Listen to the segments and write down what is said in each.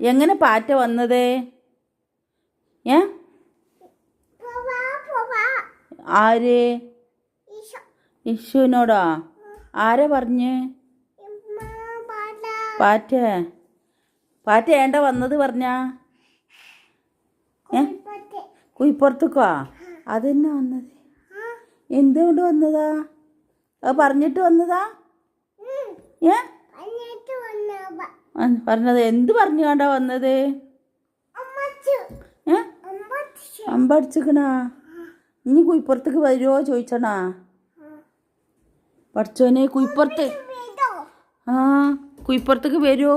എങ്ങനെ പാറ്റ വന്നത്? ഏ? ആര്? യശുവിനോടാ ആരെ പറഞ്ഞ്? പാറ്റ. പാറ്റ ഏണ്ട വന്നത് പറഞ്ഞ? ഏ? കുയിപ്പുറത്തേക്കോ അതെന്നെ വന്നത്? എന്തുകൊണ്ട് വന്നതാ? അത് പറഞ്ഞിട്ട് വന്നതാ? ഏ? പറഞ്ഞത് എന്ത് പറഞ്ഞു കണ്ടാ വന്നത് അമ്പടിച്ചിക്കണാ ഇനി കുയിപ്പുറത്തേക്ക് വരുമോ ചോദിച്ചണാ? പഠിച്ചോനെ കുയിപ്പുറത്ത് ആ കുയിപ്പുറത്തേക്ക് വരുമോ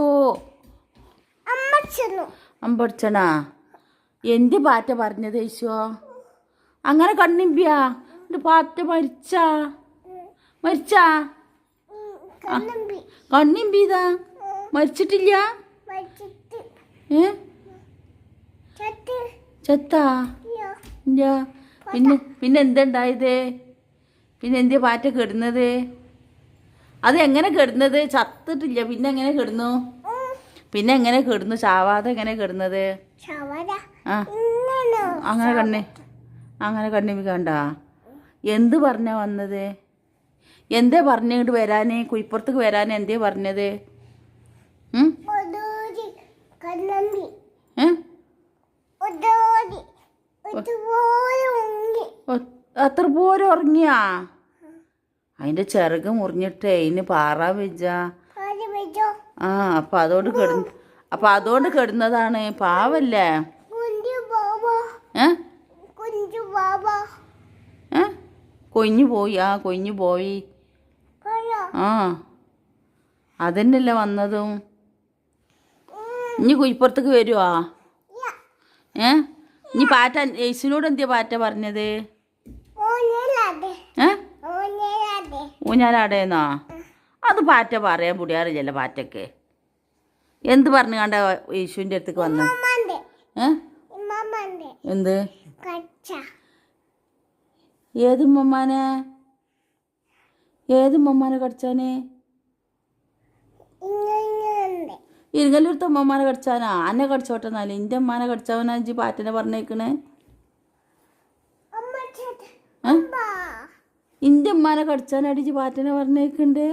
അമ്പടിച്ചണാ എന്ത് പാറ്റ പറഞ്ഞത് ഈശോ അങ്ങനെ കണ്ണിമ്പിയാ? എന്റെ പാറ്റ മരിച്ചാ? മരിച്ചാ? കണ്ണിമ്പിയതാ മരിച്ചിട്ടില്ല? ഏ? ചത്താ. ഇല്ല. പിന്നെ പിന്നെ എന്തുണ്ടായത്? പിന്നെ എന്തിയ പാറ്റ കെടുന്നത്? അത് എങ്ങനെ കെടുന്നത്? ചത്തിട്ടില്ല. പിന്നെ എങ്ങനെ കെടുന്നു? പിന്നെ എങ്ങനെ കെടുന്നു? ചാവാതെ എങ്ങനെ കെടുന്നത്? ആ. അങ്ങനെ കണ്ണി. അങ്ങനെ കണ്ണിമി കണ്ട? എന്ത് പറഞ്ഞാ വന്നത്? എന്തേ പറഞ്ഞിട്ട് വരാനേ? കുയിപ്പുറത്തേക്ക് വരാൻ എന്തേ പറഞ്ഞത്? അത്ര പോലും ഉറങ്ങിയാ? അതിന്റെ ചിറക് മുറിഞ്ഞിട്ടേ ഇനി പാറാൻ വെച്ച. ആ അപ്പൊ അതോണ്ട് കെടു അപ്പൊ അതോണ്ട് കെടുന്നതാണ്. പാവല്ലേ? കൊഞ്ഞു പോയി. ആ കൊഞ്ഞു പോയി. ആ. അതന്നെയല്ലേ വന്നതും. ഇനി കുഴിപ്പുറത്തേക്ക് വരുവാ? ഏ? ഇനി പാറ്റ യേശുവിനോട് എന്തിയാ പാറ്റ പറഞ്ഞത്? ഊഞ്ഞാലാടേന്നാ? അത് പാറ്റ പറയാൻ പുടിയാറില്ലല്ലോ പാറ്റക്ക്. എന്ത് പറഞ്ഞു കണ്ട യേശുവിന്റെ അടുത്തേക്ക് വന്ന്? എന്ത്? ഏത് ഉമ്മമാനെ ഏത് ഉമ്മമാനെ കടിച്ചാനെ? ഇങ്ങനെ ഇരിങ്ങല്ലൂരത്തെ ഉമ്മമാനെ ആനെ അന്നെ കടിച്ചോട്ടെ എന്നാലും എന്റെ ഉമ്മാനെ കടിച്ചവനാ ഇജ്ജി പാറ്റനെ പറഞ്ഞേക്കണേ? ഇന്റെ ഉമ്മാനെ കടിച്ചാനാടി ഇജ്ജി പാറ്റനെ പറഞ്ഞേക്കണ്ടേ?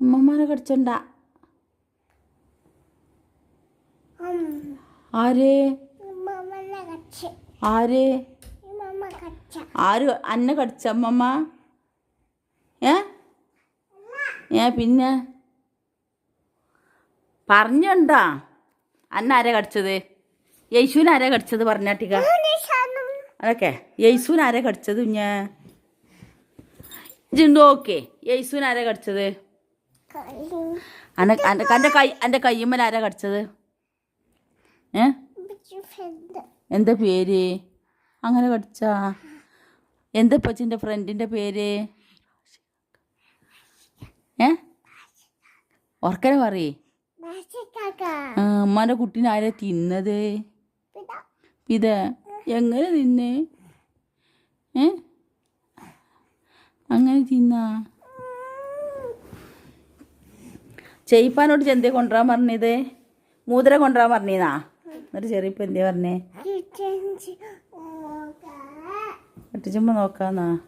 ഉമ്മമാനെ കടിച്ചണ്ട. ആരേ? ആരേ? ആര് അന്നെ കടിച്ച അമ്മമ്മ ഏ? ഏ പിന്നെ? പറഞ്ഞണ്ടാ. അന്ന ആരാ കടിച്ചത്? യേശുവിന് ആരാ കടിച്ചത് പറഞ്ഞാട്ടിക അതൊക്കെ. യേശുവിന് ആരാ കടിച്ചത് കുഞ്ഞ്? ജിണ്ടോ ഓക്കെ. യേശുവിന് ആരാ കടിച്ചത്? എന്റെ കൈ എന്റെ കയ്യമ്മൽ ആരാ കടിച്ചത്? ഏ? എന്താ പേര്? അങ്ങനെ കടിച്ച? എന്താ പച്ചിന്റെ ഫ്രണ്ടിന്റെ പേര്? ഏ? ഓർക്കനെ പറയേ. ആ കുട്ടിനെ ആരാ തിന്നത്? ഇത് എങ്ങനെ തിന്ന്? ഏ? അങ്ങനെ തിന്ന? ചെയ്പ്പാനോട് ചെന്തേ കൊണ്ടുവരാൻ പറഞ്ഞത്? മൂതിര കൊണ്ടുവരാൻ പറഞ്ഞീന്നാ? എന്നിട്ട് ചെറിയ എന്തേ പറഞ്ഞേ? കെട്ടിച്ചുമ്പോ നോക്കാന്നാ?